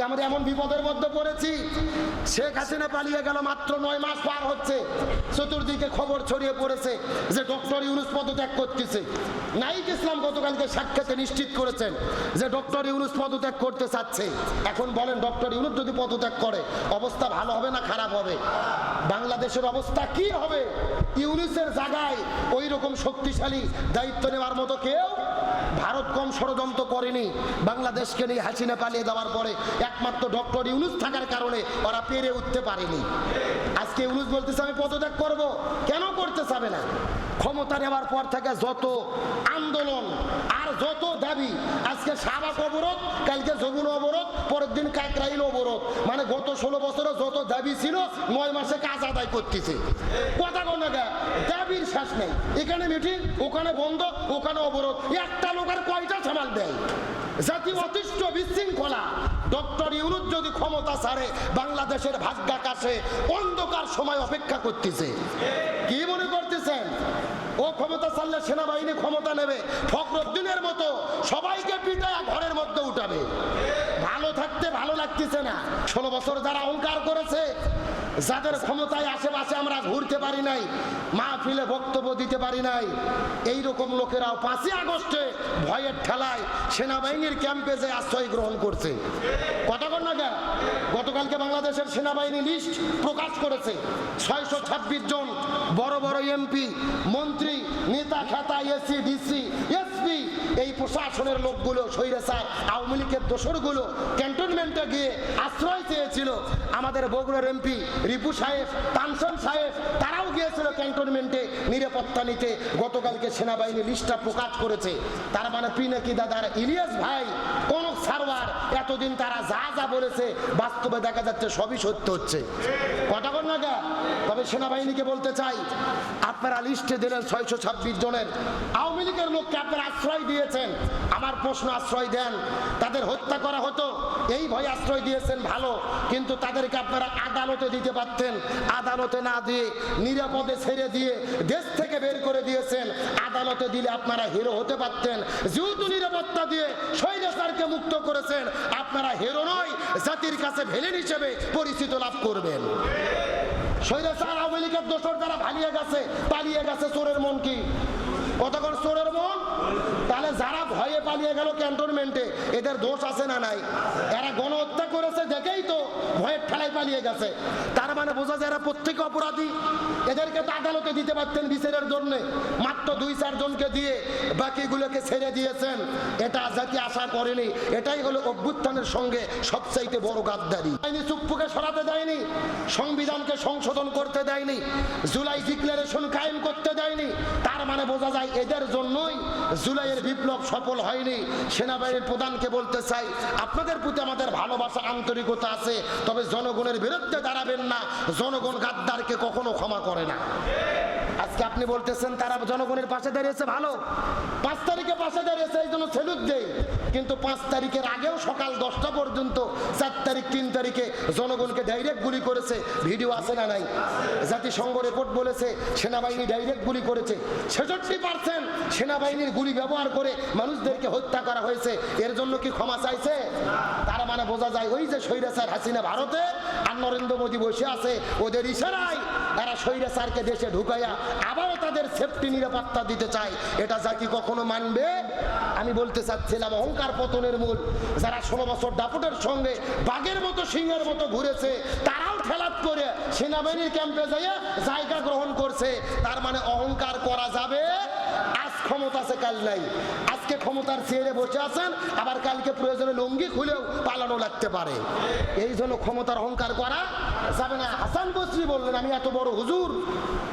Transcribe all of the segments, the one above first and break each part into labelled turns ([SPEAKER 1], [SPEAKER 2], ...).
[SPEAKER 1] আজকে আমরা এমন বিপদের মধ্যে পড়েছি, শেখ হাসিনা পালিয়ে গেল মাত্র নয় মাস পার হচ্ছে। চতুর্দিকে খবর ছড়িয়ে পড়েছে যে ডক্টর ইউনুস পদত্যাগ করতেছে। নাইক ইসলাম গতকালকে সাক্ষাতে নিশ্চিত করেছেন যে ডক্টর ইউনুস পদত্যাগ করতে চাচ্ছে। এখন বলেন, ডক্টর ইউনুস যদি পদত্যাগ করে, অবস্থা ভালো হবে না খারাপ হবে? বাংলাদেশের অবস্থা কি হবে? ইউনুসের জায়গায় ওই রকম শক্তিশালী দায়িত্ব নেওয়ার মতো কেউ ভারত কম ষড়যন্ত্র করেনি। বাংলাদেশকে নিয়ে হাসিনা পালিয়ে দেওয়ার পরে একমাত্র ডক্টর ইউনুস থাকার কারণে ওরা পেরে উঠতে পারেনি। আজকে ইউনুস বলতেছে, আমি পদত্যাগ করব। কেন করতে চাবে না? ক্ষমতা নেওয়ার পর থেকে যত আন্দোলন আর যত দাবি, আজকে শাহবাগ অবরোধ, কালকে যমুন অবরোধ, পরের দিন কাকরাইল অবরোধ। মানে গত ষোলো বছরে যত দাবি ছিল, নয় মাসে কাজ আদায় করতেছে। কথা কোন দাবির শেষ নেই। এখানে মিটিং ওখানে বন্ধ, ওখানে অবরোধ। একটা লোকের কয়টা সামাল দেয়? জাতি অতিষ্ঠ বিশৃঙ্খলা। ডক্টর ইউনুস যদি ক্ষমতা ছাড়ে, বাংলাদেশের ভাগ্যাকাশে অন্ধকার সময় অপেক্ষা করতেছে। কি মনে করতেছেন? ও ক্ষমতা ছাড়লে সেনাবাহিনী ক্ষমতা নেবে, ফখরুদ্দিনের মতো সবাইকে পিটায় ঘরের মধ্যে উঠাবে। ভালো থাকতে ভালো লাগতেছে না। ষোলো বছর যারা অহংকার করেছে যাদের ক্ষমতায় আশেপাশে আমরা ঘুরতে পারি নাই, মাহফিলে বক্তব্য দিতে পারি নাই এই রকম লোকেরাও পাঁচই আগস্টে ভয়ের ঠেলায় সেনাবাহিনীর ক্যাম্পে যে আশ্রয় গ্রহণ করছে। কতক্ষণ না কেন? গতকালকে বাংলাদেশের সেনাবাহিনী লিস্ট প্রকাশ করেছে। ছয়শো ছাব্বিশ জন বড় বড় এমপি, মন্ত্রী, নেতা, খেতা, এসি, ডিসি এই প্রশাসনের লোকগুলো স্বৈরাচার, আওয়ামী লীগের দোসরগুলো ক্যান্টনমেন্টে গিয়ে আশ্রয় চেয়েছিল। আমাদের বগুড়ার এমপি রিপু সাহেব, তানসন সাহেব, তারাও গিয়েছিল ক্যান্টনমেন্টে নিরাপত্তা নিতে। গতকালকে সেনাবাহিনী লিস্টটা প্রকাশ করেছে। তার মানে পি নাকি দাদার ইলিয়াস ভাই কোন সারওয়ার এতদিন তারা যা যা বলেছে, বাস্তবে দেখা যাচ্ছে সবই সত্য হচ্ছে। কতক্ষণ না? তবে সেনাবাহিনীকে বলতে চাই, আপনারা লিস্টে দিলেন ছয়শো ছাব্বিশ জনের। আওয়ামী লীগের লোককে আপনারা আশ্রয় দিয়েছেন। আমার প্রশ্ন আশ্রয় দেন, তাদের হত্যা করা হতো, এই ভয়ে আশ্রয় দিয়েছেন ভালো, কিন্তু তাদেরকে আপনারা আদালতে দিতে পারতেন, আদালতে না দিয়ে, নিরাপদে ছেড়ে দিয়ে, দেশ থেকে বের করে দিয়েছেন, আদালতে দিলে আপনারা হিরো হতে পারতেন, যেহেতু নিরাপত্তা দিয়ে সৈন্য শৈলসারকে মুক্ত করেছেন, আপনারা হিরো নয়, জাতির কাছে ভেলেন হিসেবে পরিচিত লাভ করবেন। শৈলসার আওয়ামী লীগের দোষর যারা ভালিয়ে গেছে, পালিয়ে গেছে চোরের মন কি? কতক্ষণ চোরের মন তাহলে যারা ভয়ে পালিয়ে গেল ক্যান্টনমেন্টে এদের দোষ আছে না নাই? এরা গণহত্যা করেছে দেখেই তো, ভয়ের ঠেলায় পালিয়ে গেছে। তার মানে বোঝা যায় এরা প্রত্যেকে অপরাধী। এদেরকে তো আদালতে দিতে পারতেন বিচারের জন্য। মাত্র দুই চারজনকে দিয়ে বাকিগুলোকে ছেড়ে দিয়েছেন। এটা জাতি আশা করেনি। এটাই হলো অভ্যুত্থানের সঙ্গে সবচাইতে বড় গাদ্দারি। আইনি চুপ্পুকে সরাতে দেয়নি। সংবিধানকে সংশোধন করতে দেয়নি। জুলাই ডিক্লারেশন কায়েম করতে দেয়নি। তার মানে বোঝা যায় এদের জন্যই জুলাইয়ের বিপ্লব সফল হয়নি। সেনাবাহিনীর প্রধানকে বলতে চাই, আপনাদের প্রতি আমাদের ভালোবাসা, আন্তরিকতা আছে, তবে জনগণের বিরুদ্ধে দাঁড়াবেন না। জনগণ গাদ্দারকে কখনো ক্ষমা করে না। আজকে আপনি বলতেছেন তারা জনগণের পাশে দাঁড়িয়েছে, ভালো। পাঁচ তারিখে পাশে দাঁড়িয়েছে, এই জন্য সেলুট দেই। কিন্তু পাঁচ তারিখের আগেও সকাল দশটা পর্যন্ত, চার তারিখ, তিন তারিখে জনগণকে ডাইরেক্ট গুলি করেছে। ভিডিও আছে না নাই? জাতিসংঘ রিপোর্ট বলেছে, সেনাবাহিনী ডাইরেক্ট গুলি করেছে। ছেষট্টি পার্সেন্ট সেনাবাহিনীর গুলি ব্যবহার করে মানুষদেরকে হত্যা করা হয়েছে। এর জন্য কি ক্ষমা চাইছে? তার মানে বোঝা যায়, ওই যে স্বৈরাচার হাসিনা ভারতে আর নরেন্দ্র মোদী বসে আছে, ওদের ইশারায় এরা স্বৈরাচারকে দেশে ঢুকাইয়া আবারও তাদের সেফটি নিরাপত্তা দিতে চায়। এটা জাতি কখনো মানবে? আমি বলতে চাচ্ছিলাম, অহংকার পতনের মূল। যারা ষোলো বছর দাপটের সঙ্গে বাঘের মতো, সিংহের মতো ঘুরেছে, তারাও ঠেলাত করে সেনাবাহিনীর ক্যাম্পে যাইয়া জায়গা গ্রহণ করছে। তার মানে অহংকার করা যাবে? আজ ক্ষমতা আছে কাল নাই। আজকে ক্ষমতার চেয়ারে বসে আছেন, আবার কালকে প্রয়োজনে লুঙ্গি খুলেও পালানো লাগতে পারে। এই জন্য ক্ষমতার অহংকার করা যাবে না হাসান বসরি বললেন, আমি এত বড় হুজুর,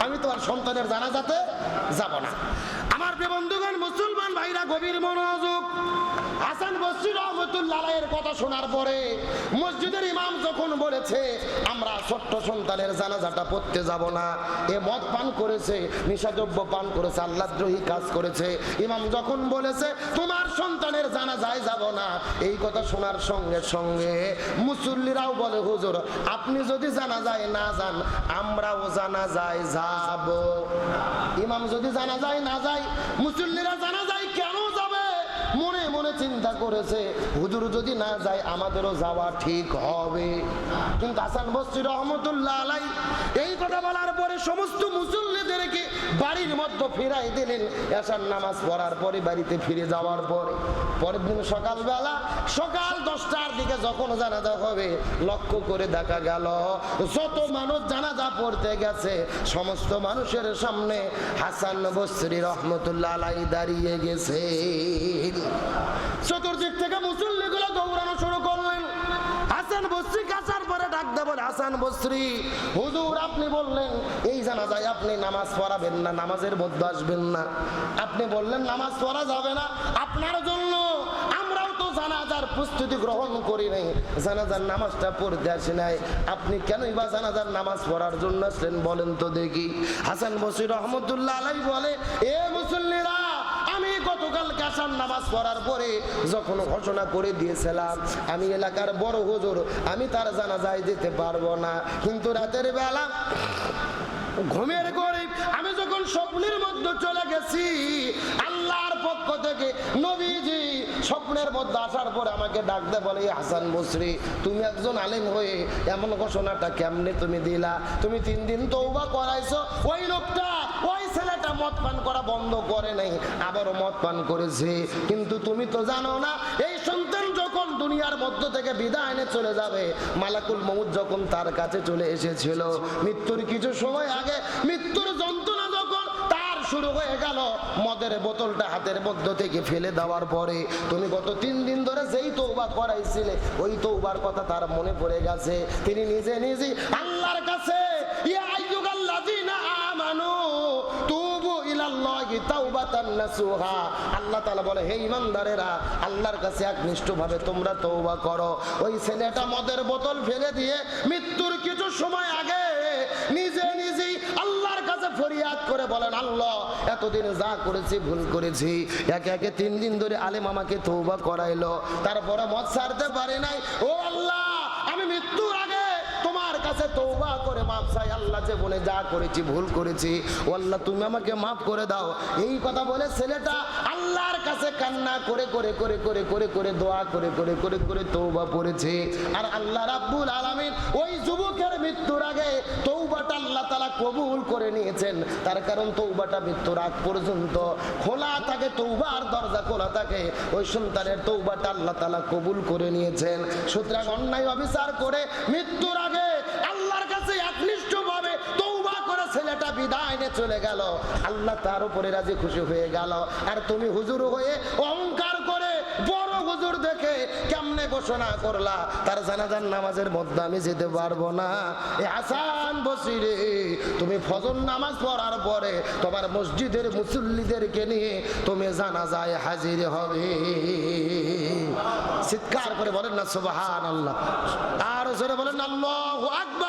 [SPEAKER 1] আমি তোমার সন্তানের জানাজাতে যাব না। আমার বন্ধুগণ, মুসলমান ভাইরা, গভীর মনোযোগ হাসান কথা শোনার পরে মসজিদের ইমাম যখন বলেছে, আমরা ছোট্ট সন্তানের জানাজাটা পড়তে যাব না। এ মদ পান করেছে, নিশাদ্রব্য পান করেছে কাজ করেছে। ইমাম যখন বলেছে, তোমার সন্তানের জানা যায় যাব না। এই কথা শোনার সঙ্গে সঙ্গে মুসল্লিরাও বলে, হুজুর, আপনি যদি জানা যায় না যান, আমরাও জানা যায় যাব। ইমাম যদি জানা যায় না যায়, মুসল্লিরা জানা যায় চিন্তা করেছে, হুজুর যদি না যায়, আমাদেরও যাওয়া ঠিক হবে। কিন্তু হাসান বস্তি রহমতুল্লাহ আলাই এই কথা বলার পরে সমস্ত মুসল্লিদেরকে বাড়ির মধ্যে ফিরাই দিলেন। এসার নামাজ পড়ার পরে বাড়িতে ফিরে যাওয়ার পরে। পরের দিন সকালবেলা, সকাল দশটার দিকে যখন জানাজা হবে, লক্ষ্য করে দেখা গেল, যত মানুষ জানাজা পড়তে গেছে, সমস্ত মানুষের সামনে হাসান বস্রি রহমতুল্লাহ আলাই দাঁড়িয়ে গেছে। চতুর্দিক থেকে মুসল্লিগুলো দৌড়ানো শুরু করলেন। হাসান বস্রি কাছার পরে ডাক দেবেন হাসান বস্রি। হুজুর, আপনি বললেন, এই জানাজায় আপনি নামাজ পড়াবেন না, নামাজের মধ্যে আসবেন না। আপনি বললেন, নামাজ পড়া যাবে না, আপনার জন্য। আমরাও তো জানাজার প্রস্তুতি গ্রহণ করি নাই। জানাজার নামাজটা পড়তে আসি নাই। আপনি কেনই বা জানাজার নামাজ পড়ার জন্য আসলেন বলেন তো দেখি। হাসান বসির রহমতুল্লাহ আলাই বলে, এ মুসল্লিরা নামাজ পড়ার পরে যখন ঘোষণা করে দিয়েছিলাম, আমি এলাকার বড় হুজুর, আমি তার জানাজায় যেতে পারব না। কিন্তু রাতের বেলা ঘুমের আমি যখন স্বপ্নের মধ্যে চলে গেছি, আল্লাহর পক্ষ থেকে নবীজি স্বপ্নের মধ্যে আসার পরে আমাকে ডাকতে বলে হাসান বসরি তুমি একজন আলেম হয়ে এমন ঘোষণাটা কেমনে তুমি দিলা? তুমি তিন দিন তৌবা করাইছো। ওই লোকটা মদ পান করা বন্ধ করে নাই, আবারও মদ পান করেছে। কিন্তু তুমি তো জানো না, এই সন্তান যখন দুনিয়ার মধ্য থেকে বিদায় এনে চলে যাবে, মালাকুল মৌত যখন তার কাছে চলে এসেছিল, মৃত্যুর কিছু সময় আগে, মৃত্যুর যন্ত্রণা যখন তার শুরু হয়ে গেল, মদের বোতলটা হাতের মধ্য থেকে ফেলে দেওয়ার পরে, তুমি গত তিন দিন ধরে যেই তৌবা করাইছিলে, ওই তৌবার কথা তার মনে পড়ে গেছে। তিনি নিজে নিজে আল্লাহর কাছে, ইয়া আল্লাহ বলে, হে ঈমানদারেরা, আল্লাহর কাছে তোমরা করো। ওই ছেলেটা মদের বোতল ফেলে দিয়ে মৃত্যুর কিছু সময় আগে নিজে নিজেই আল্লাহর কাছে ফরিয়াদ করে বলেন, আল্লাহ, এতদিন যা করেছি, ভুল করেছি। একে একে তিন দিন ধরে আলেম আমাকে তৌবা করাইলো। তারপরে মদ ছাড়তে পারে নাই। ও আল্লাহ আমি মৃত্যুর আগে তোমার তৌবা করে আল্লাহ যে বলে যা করেছি, ভুল করেছি ও আল্লাহ তুমি আমাকে মাফ করে দাও। এই কথা বলে ছেলেটা আল্লাহর কাছে কান্না করে করে করে করে করে করে দোয়া করে করে করে করে তৌবা পড়েছে আর আল্লাহ রাব্বুল আলামিন ওই যুবকের মৃত্যুর আগে তৌবাটা আল্লাহ কবুল করে নিয়েছেন। তার কারণ তৌবাটা মৃত্যুর আগ পর্যন্ত খোলা থাকে তৌবার দরজা খোলা থাকে। ওই সন্তানের তৌবাটা আল্লাহ তাআলা কবুল করে নিয়েছেন। সুতরাং অন্যায় অবিচার করে মৃত্যুর আগে বিদায় চলে গেল। আল্লাহ তার উপরে রাজি খুশি হয়ে গেল। আর তুমি হুজুর হয়ে অহংকার করে বড় হুজুর দেখে কেমনে ঘোষণা করলা? তার জানাজার নামাজের মধ্যে আমি যেতে পারব না। এ হাসান বসিরে, তুমি ফজর নামাজ পড়ার পরে তোমার মসজিদের মুসল্লিদেরকে নিয়ে তুমি জানাজায় হাজির হবে। চিৎকার করে বলেন না সুবাহান আল্লাহ আর বলেন আল্লাহ আকবার।